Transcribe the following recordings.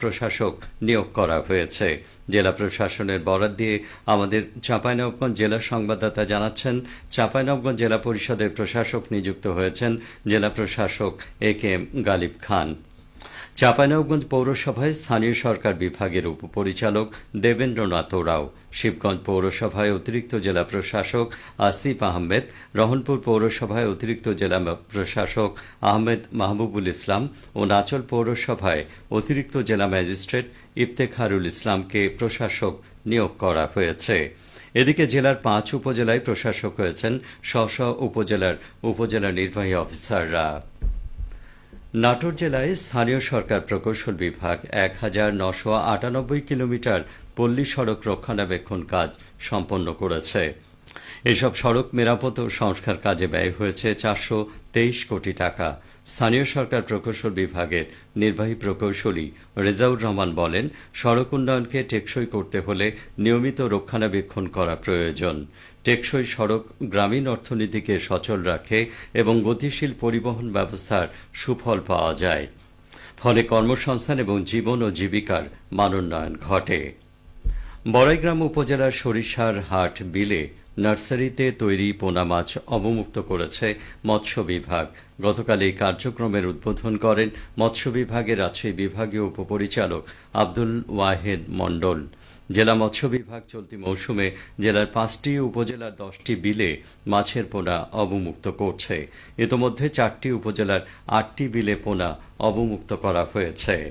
প্রশাসক নিয়োগ করা হয়েছে। জেলা প্রশাসনের বরাদ দিয়ে আমাদের চাঁপাইনবগঞ্জ জেলা সংবাদদাতা জানাচ্ছেন চাঁপাইনবগঞ্জ জেলা পরিষদের প্রশাসক নিযুক্ত হয়েছেন জেলা প্রশাসক A K M Galib Khan. Chapainawabganj পৌরসভায় স্থানীয় সরকার বিভাগের উপপরিচালক দেবেন্দ্রনাথ ওরাও শিবগঞ্জ পৌরসভায় অতিরিক্ত জেলা প্রশাসক আসিফ আহমেদ, রহনপুর পৌরসভায় অতিরিক্ত জেলা প্রশাসক আহমেদ মাহবুবুল ইসলাম ও নাচল পৌরসভায় অতিরিক্ত জেলা ম্যাজিস্ট্রেট ইফতেখারুল ইসলামকে প্রশাসক নিয়োগ করা হয়েছে। এদিকে জেলার পাঁচ উপজেলায় প্রশাসক হয়েছেন স্ব উপজেলার উপজেলা নির্বাহী অফিসাররা। নাটোর জেলায় স্থানীয় সরকার প্রকৌশল বিভাগ এক হাজার নশো আটানব্বই কিলোমিটার পল্লী সড়ক রক্ষণাবেক্ষণ কাজ সম্পন্ন করেছে। এসব সড়ক মেরামত ও সংস্কার কাজে ব্যয় হয়েছে চারশো তেইশ কোটি টাকা। স্থানীয় সরকার প্রকৌশল বিভাগের নির্বাহী প্রকৌশলী রেজাউর রহমান বলেন, সড়ক উন্নয়নকে টেকসই করতে হলে নিয়মিত রক্ষণাবেক্ষণ করা প্রয়োজন। টেকসই সড়ক গ্রামীণ অর্থনীতিকে সচল রাখে এবং গতিশীল পরিবহন ব্যবস্থার সুফল পাওয়া যায়। ফলে কর্মসংস্থান এবং জীবন ও জীবিকার মানোন্নয়ন ঘটে। বড়াইগ্রাম উপজেলার সরিষার হাট বিলে নার্সারিতে তৈরি পোনা মাছ অবমুক্ত করেছে মৎস্য বিভাগ। গতকাল এই কার্যক্রমের উদ্বোধন করেন মৎস্য বিভাগের রাজশাহী বিভাগীয় উপপরিচালক আব্দুল ওয়াহেদ মণ্ডল। জেলা মৎস্য বিভাগ চলতি মৌসুমে জেলার পাঁচটি উপজেলার দশটি বিলে মাছের পোনা অবমুক্ত করছে। ইতোমধ্যে চারটি উপজেলার আটটি বিলে পোনা অবমুক্ত করা হয়েছে।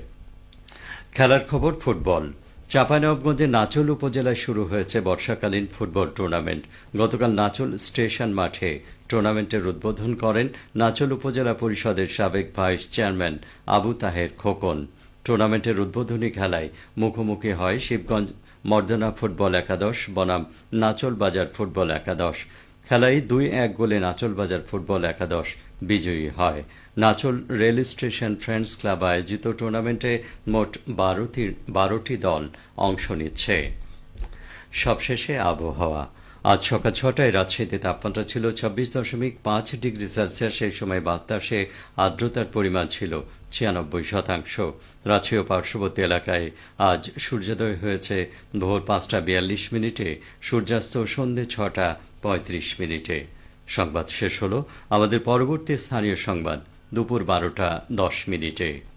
খেলার খবর ফুটবল। চাঁপাইনবাবগঞ্জে নাচল উপজেলায় শুরু হয়েছে বর্ষাকালীন ফুটবল টুর্নামেন্ট। গতকাল নাচল স্টেশন মাঠে টুর্নামেন্টের উদ্বোধন করেন নাচল উপজেলা পরিষদের সাবেক ভাইস চেয়ারম্যান আবু তাহের খোকন। টুর্নামেন্টের উদ্বোধনী খেলায় মুখোমুখি হয় শিবগঞ্জ মর্দনা ফুটবল একাদশ, বনাম নাচল বাজার ফুটবল একাদশ। খেলায় দুই এক গোলে নাচল বাজার ফুটবল একাদশ বিজয়ী হয়। Nachole rail station friends club আয়োজিত টুর্নামেন্টে মোট বারোটি বারোটি দল অংশ নিচ্ছে। সবশেষে আবহাওয়া। আজ সকাল ছটায় রাজশাহীতে তাপমাত্রা ছিল ছাব্বিশ দশমিক পাঁচ ডিগ্রি সেলসিয়াস। সেই সময় বাতাসে আর্দ্রতার পরিমাণ ছিল ছিয়ানব্বই শতাংশ। রাজশাহী ও পার্শ্ববর্তী এলাকায় আজ সূর্যোদয় হয়েছে। ভোর পাঁচটা বিয়াল্লিশ মিনিটে সূর্যাস্ত সন্ধে ছটা পঁয়ত্রিশ মিনিটে। সংবাদ শেষ হলো। আমাদের পরবর্তী স্থানীয় সংবাদ দুপুর বারোটা দশ মিনিটে।